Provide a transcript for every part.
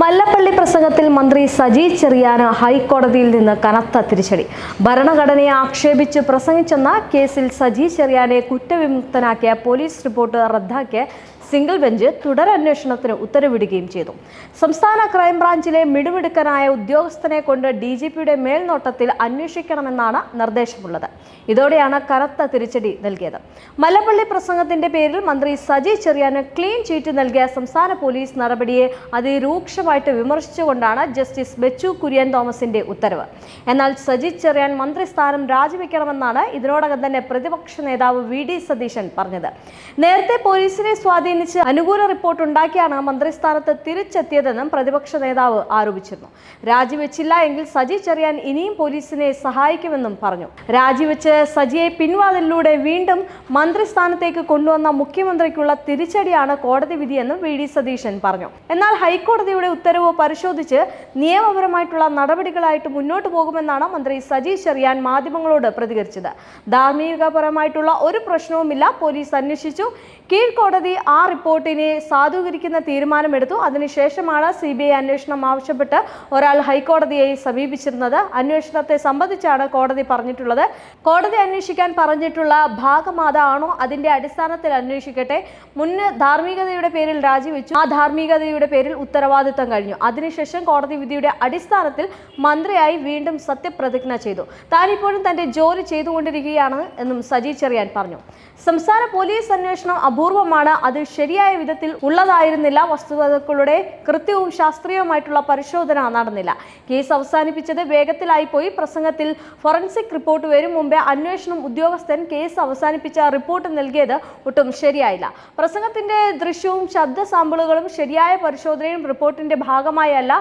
മല്ലപ്പള്ളി പ്രസംഗത്തിൽ മന്ത്രി സജി ചെറിയാന് ഹൈക്കോടതിയിൽ നിന്ന് കനത്ത തിരിച്ചടി. ഭരണഘടനയെ ആക്ഷേപിച്ച് പ്രസംഗിച്ചെന്ന കേസിൽ സജി ചെറിയാനെ കുറ്റവിമുക്തനാക്കിയ പോലീസ് റിപ്പോർട്ട് റദ്ദാക്കിയ സിംഗിൾ ബെഞ്ച് തുടരന്വേഷണത്തിന് ഉത്തരവിടുകയും ചെയ്തു. സംസ്ഥാന ക്രൈംബ്രാഞ്ചിലെ മിടുമിടുക്കനായ ഉദ്യോഗസ്ഥനെ കൊണ്ട് ഡി ജി പിയുടെ മേൽനോട്ടത്തിൽ അന്വേഷിക്കണമെന്നാണ് നിർദ്ദേശമുള്ളത്. ഇതോടെയാണ് കനത്ത തിരിച്ചടി നൽകിയത്. മലപ്പള്ളി പ്രസംഗത്തിന്റെ പേരിൽ മന്ത്രി സജി ചെറിയാന് ക്ലീൻ ചീറ്റ് നൽകിയ സംസ്ഥാന പോലീസ് നടപടിയെ അതിരൂക്ഷമായിട്ട് വിമർശിച്ചുകൊണ്ടാണ് ജസ്റ്റിസ് ബെച്ചു കുര്യൻ തോമസിന്റെ ഉത്തരവ്. എന്നാൽ സജി ചെറിയാൻ മന്ത്രിസ്ഥാനം രാജിവെക്കണമെന്നാണ് ഇതിനോടകം തന്നെ പ്രതിപക്ഷ നേതാവ് വി ഡി സതീശൻ പറഞ്ഞത്. നേരത്തെ പോലീസിനെ സ്വാധീനിച്ച് അനുകൂല റിപ്പോർട്ട് ഉണ്ടാക്കിയാണ് മന്ത്രിസ്ഥാനത്ത് തിരിച്ചെത്തിയതെന്നും പ്രതിപക്ഷ നേതാവ് ആരോപിച്ചിരുന്നു. രാജിവെച്ചില്ല എങ്കിൽ സജി ചെറിയാൻ ഇനിയും പോലീസിനെ സഹായിക്കുമെന്നും പറഞ്ഞു. രാജിവെച്ച് സജിയെ പിൻവാതിലൂടെ വീണ്ടും മന്ത്രിസ്ഥാനത്തേക്ക് കൊണ്ടുവന്ന മുഖ്യമന്ത്രിക്കുള്ള തിരിച്ചടിയാണ് കോടതി വിധിയെന്നും വി ഡി സതീശൻ പറഞ്ഞു. എന്നാൽ ഹൈക്കോടതിയുടെ ഉത്തരവ് പരിശോധിച്ച് നിയമപരമായിട്ടുള്ള നടപടികളായിട്ട് മുന്നോട്ട് പോകുമെന്നാണ് മന്ത്രി സജി ചെറിയാൻ മാധ്യമങ്ങളോട് പ്രതികരിച്ചത്. ധാർമ്മികപരമായിട്ടുള്ള ഒരു പ്രശ്നവുമില്ല. പോലീസ് അന്വേഷിച്ചു. കീഴ്ക്കോടതി ആ റിപ്പോർട്ടിനെ സാധൂകരിക്കുന്ന തീരുമാനമെടുത്തു. അതിനുശേഷമാണ് സി ബി ഐ അന്വേഷണം ആവശ്യപ്പെട്ട് ഒരാൾ ഹൈക്കോടതിയെ സമീപിച്ചിരുന്നത്. അന്വേഷണത്തെ സംബന്ധിച്ചാണ് കോടതി പറഞ്ഞിട്ടുള്ളത്. കോടതി അന്വേഷിക്കാൻ പറഞ്ഞിട്ടുള്ള ഭാഗം അതാണോ? അതിന്റെ അടിസ്ഥാനത്തിൽ അന്വേഷിക്കട്ടെ. മുന്ന് ധാർമ്മികതയുടെ പേരിൽ രാജിവെച്ചു. ആ ധാർമ്മികതയുടെ പേരിൽ ഉത്തരവാദിത്തം കഴിഞ്ഞു. അതിനുശേഷം കോടതി വിധിയുടെ അടിസ്ഥാനത്തിൽ മന്ത്രിയായി വീണ്ടും സത്യപ്രതിജ്ഞ ചെയ്തു. താനിപ്പോഴും തന്റെ ജോലി ചെയ്തുകൊണ്ടിരിക്കുകയാണ് എന്നും സജി ചെറിയാൻ പറഞ്ഞു. സംസ്ഥാന പോലീസ് അന്വേഷണം അപൂർവമാണ്. അത് ശരിയായ വിധത്തിൽ ഉള്ളതായിരുന്നില്ല. വസ്തുതകളുടെ കൃത്യവും ശാസ്ത്രീയവുമായിട്ടുള്ള പരിശോധന നടന്നില്ല. കേസ് അവസാനിപ്പിച്ചത് വേഗത്തിലായി പോയി പ്രസംഗത്തിൽ ഫോറൻസിക് റിപ്പോർട്ട് വരും മുമ്പേ അന്വേഷണം ഉദ്യോഗസ്ഥൻ കേസ് അവസാനിപ്പിച്ച റിപ്പോർട്ട് നൽകിയത് ഒട്ടും ശരിയായില്ല. പ്രസംഗത്തിന്റെ ദൃശ്യവും ശബ്ദ സാമ്പിളുകളും ശരിയായ പരിശോധനയും റിപ്പോർട്ടിന്റെ ഭാഗമായല്ല.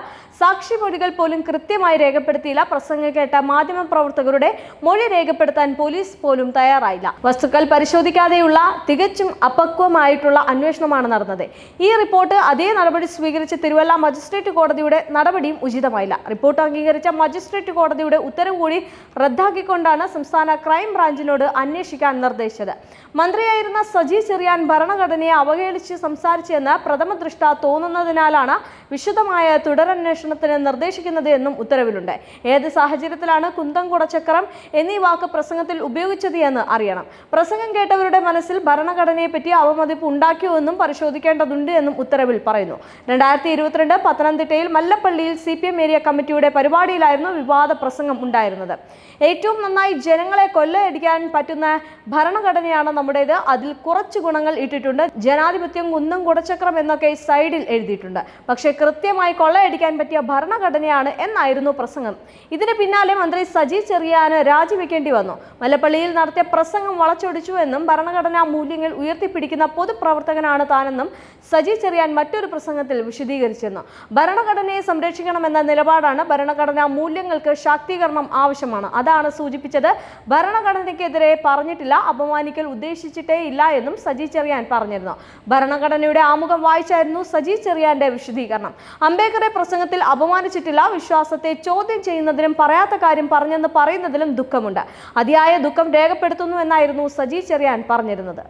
സാക്ഷിമൊഴികൾ പോലും കൃത്യമായി രേഖപ്പെടുത്തിയില്ല. പ്രസംഗം കേട്ട മാധ്യമ പ്രവർത്തകരുടെ മൊഴി രേഖപ്പെടുത്താൻ പോലീസ് പോലും തയ്യാറായില്ല. വസ്തുക്കൾ പരിശോധിക്കാതെയുള്ള തികച്ചും അപക്വമായിട്ടുള്ള അന്വേഷണമാണ് നടന്നത്. ഈ റിപ്പോർട്ട് അതേ നടപടി സ്വീകരിച്ച തിരുവല്ല മജിസ്ട്രേറ്റ് കോടതിയുടെ നടപടിയും ഉചിതമായില്ല. റിപ്പോർട്ട് അംഗീകരിച്ച മജിസ്ട്രേറ്റ് കോടതിയുടെ ഉത്തരവ് കൂടി റദ്ദാക്കിക്കൊണ്ടാണ് സംസ്ഥാന ക്രൈം ബ്രാഞ്ചിനോട് അന്വേഷിക്കാൻ നിർദ്ദേശിച്ചത്. മന്ത്രിയായിരുന്ന സജി ചെറിയാൻ ഭരണഘടനയെ അവഹേളിച്ച് സംസാരിച്ചെന്ന് പ്രഥമ ദൃഷ്ട തോന്നുന്നതിനാലാണ് വിശദമായ തുടരന്വേഷണത്തിന് നിർദ്ദേശിക്കുന്നത് എന്നും ഉത്തരവിലുണ്ട്. ഏത് സാഹചര്യത്തിലാണ് കുന്തം കുടച്ചക്രം എന്നീ വാക്ക് പ്രസംഗത്തിൽ ഉപയോഗിച്ചത് എന്ന് അറിയണം. പ്രസംഗം കേട്ടവരുടെ മനസ്സിൽ ഭരണഘടനയെപ്പറ്റി അവമതിപ്പ് ഉണ്ടാക്കിയോ എന്നും പരിശോധിക്കേണ്ടതുണ്ട് എന്നും ഉത്തരവിൽ പറയുന്നു. രണ്ടായിരത്തി ഇരുപത്തിരണ്ട് പത്തനംതിട്ടയിൽ മല്ലപ്പള്ളിയിൽ സി പി എം ഏരിയ കമ്മിറ്റിയുടെ പരിപാടിയിലായിരുന്നു വിവാദ പ്രസംഗം ഉണ്ടായിരുന്നത്. ഏറ്റവും നന്നായി ജനങ്ങളെ കൊള്ളയടിക്കാൻ പറ്റുന്ന ഭരണഘടനയാണ് നമ്മുടേത്. അതിൽ കുറച്ച് ഗുണങ്ങൾ ഇട്ടിട്ടുണ്ട്. ജനാധിപത്യം കുന്നം കുടച്ചക്രം എന്നൊക്കെ സൈഡിൽ എഴുതിയിട്ടുണ്ട്. പക്ഷേ കൃത്യമായി കൊള്ളയടിക്കാൻ പറ്റിയ ഭരണഘടനയാണ് എന്നായിരുന്നു പ്രസംഗം. ഇതിന് പിന്നാലെ മന്ത്രി സജി ചെറിയാന് രാജിവെക്കേണ്ടി വന്നു. മല്ലപ്പള്ളിയിൽ നടത്തിയ പ്രസംഗം വളച്ചൊടിച്ചു എന്നും ഭരണഘടനാ മൂല്യങ്ങൾ ഉയർത്തിപ്പിടിക്കുന്ന പൊതുപ്രവർത്തകനാണ് താനെന്നും സജി ചെറിയാൻ മറ്റൊരു പ്രസംഗത്തിൽ വിശദീകരിച്ചിരുന്നു. ഭരണഘടനയെ സംരക്ഷിക്കണമെന്ന നിലപാടാണ് ഭരണഘടനാ മൂല്യങ്ങൾക്ക് ശാക്തീകരണം ആവശ്യമാണ്. അതാണ് സൂചിപ്പിച്ചത്. ഭരണഘടനയ്ക്കെതിരെ പറഞ്ഞിട്ടില്ല അപമാനിക്കൽ ഉദ്ദേശിച്ചിട്ടേ ഇല്ല എന്നും സജി ചെറിയാൻ പറഞ്ഞിരുന്നു. ഭരണഘടനയുടെ ആമുഖം വായിച്ചായിരുന്നു സജി ചെറിയാന്റെ വിശദീകരണം. അംബേദ്കറെ പ്രസംഗത്തിൽ അപമാനിച്ചിട്ടില്ല വിശ്വാസത്തെ ചോദ്യം ചെയ്യുന്നതിനും പറയാത്ത കാര്യം പറഞ്ഞെന്ന് പറയുന്നതിലും ദുഃഖമുണ്ട്. അതിയായ ദുഃഖം രേഖപ്പെടുത്തുന്നു എന്നായിരുന്നു സജി ചെറിയാൻ പറഞ്ഞിരുന്നത്.